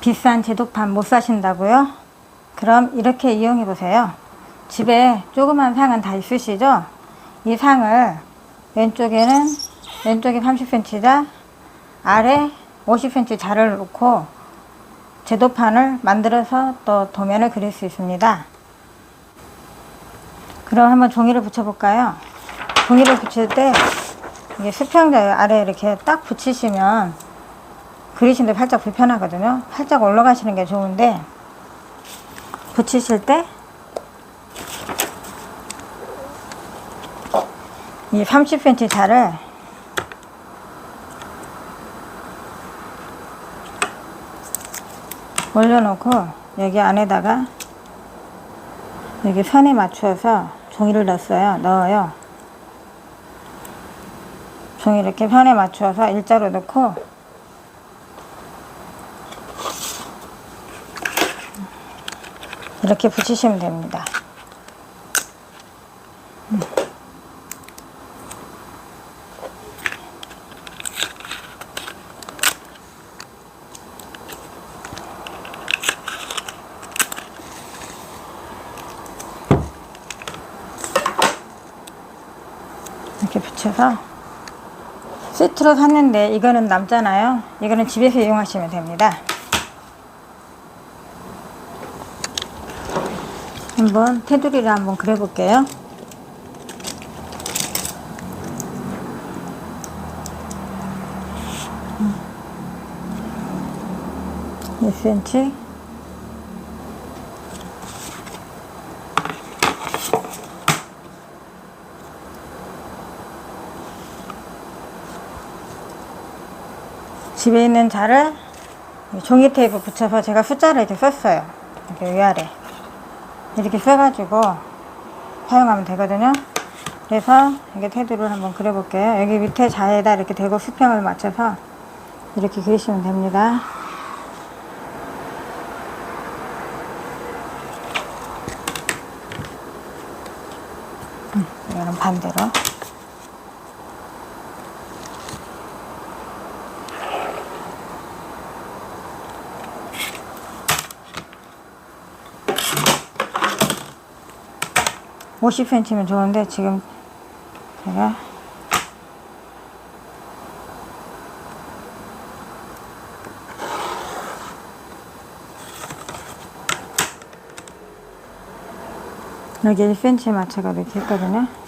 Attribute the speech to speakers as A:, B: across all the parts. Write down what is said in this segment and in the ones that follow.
A: 비싼 제도판 못 사신다고요? 그럼 이렇게 이용해 보세요. 집에 조그만 상은 다 있으시죠? 이 상을 왼쪽에는 왼쪽에 30cm자 아래 50cm 자를 놓고 제도판을 만들어서 또 도면을 그릴 수 있습니다. 그럼 한번 종이를 붙여볼까요? 종이를 붙일 때 이게 수평자 아래 이렇게 딱 붙이시면 그리시는데 살짝 불편하거든요. 살짝 올라가시는 게 좋은데 붙이실 때 이 30cm 자를 올려놓고 여기 안에다가 여기 선에 맞추어서 종이를 넣었어요. 넣어요. 종이 이렇게 편에 맞추어서 일자로 넣고 이렇게 붙이시면 됩니다. 음. 이렇게 붙여서 세트로 샀는데 이거는 남잖아요. 이거는 집에서 이용하시면 됩니다. 한번 테두리를 한번 그려볼게요. 음. 2cm 집에 있는 자를 종이 테이프 붙여서 제가 숫자를 이렇게 썼어요. 이렇게 위아래. 이렇게 써가지고 사용하면 되거든요. 그래서 이게 테두리를 한번 그려볼게요. 여기 밑에 자에다 이렇게 대고 수평을 맞춰서 이렇게 그리시면 됩니다. 음, 이거는 반대로. 오십 c m 면 좋은데 지금 제가 여기 1cm 맞춰가 이렇게 했거든요.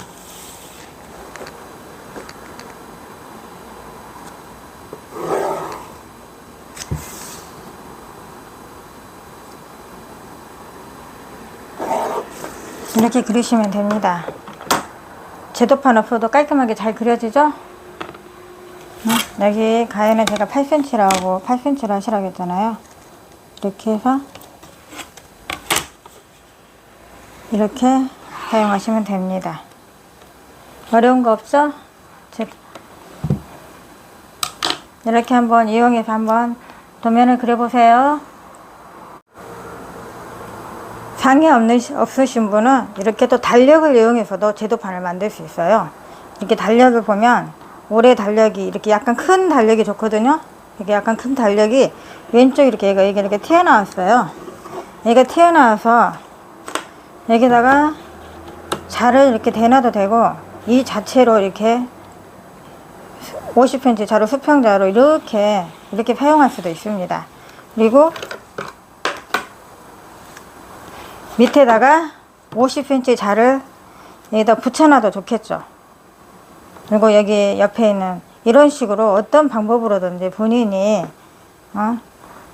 A: 이렇게 그리시면 됩니다. 제도판 없어도 깔끔하게 잘 그려지죠? 응? 여기 가에는 제가 8cm라고 8cm로 하시라고 했잖아요. 이렇게 해서 이렇게 사용하시면 됩니다. 어려운 거 없죠? 제- 이렇게 한번 이용해서 한번 도면을 그려보세요. 상이 없는, 없으신 분은 이렇게 또 달력을 이용해서도 제도판을 만들 수 있어요. 이렇게 달력을 보면 올해 달력이 이렇게 약간 큰 달력이 좋거든요. 이게 약간 큰 달력이 왼쪽 이렇게 얘가 이게 이렇게 튀어나왔어요. 얘가 튀어나와서 여기다가 자를 이렇게 대놔도 되고 이 자체로 이렇게 50cm 자로 수평자로 이렇게 이렇게 사용할 수도 있습니다. 그리고 밑에다가 50cm 자를 여기다 붙여놔도 좋겠죠. 그리고 여기 옆에 있는 이런 식으로 어떤 방법으로든지 본인이 어?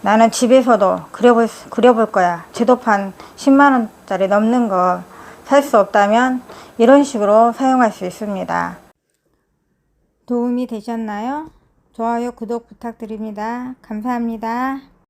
A: 나는 집에서도 그려볼, 수- 그려볼 거야. 제도판 10만원짜리 넘는 거 살 수 없다면 이런 식으로 사용할 수 있습니다. 도움이 되셨나요? 좋아요, 구독 부탁드립니다. 감사합니다.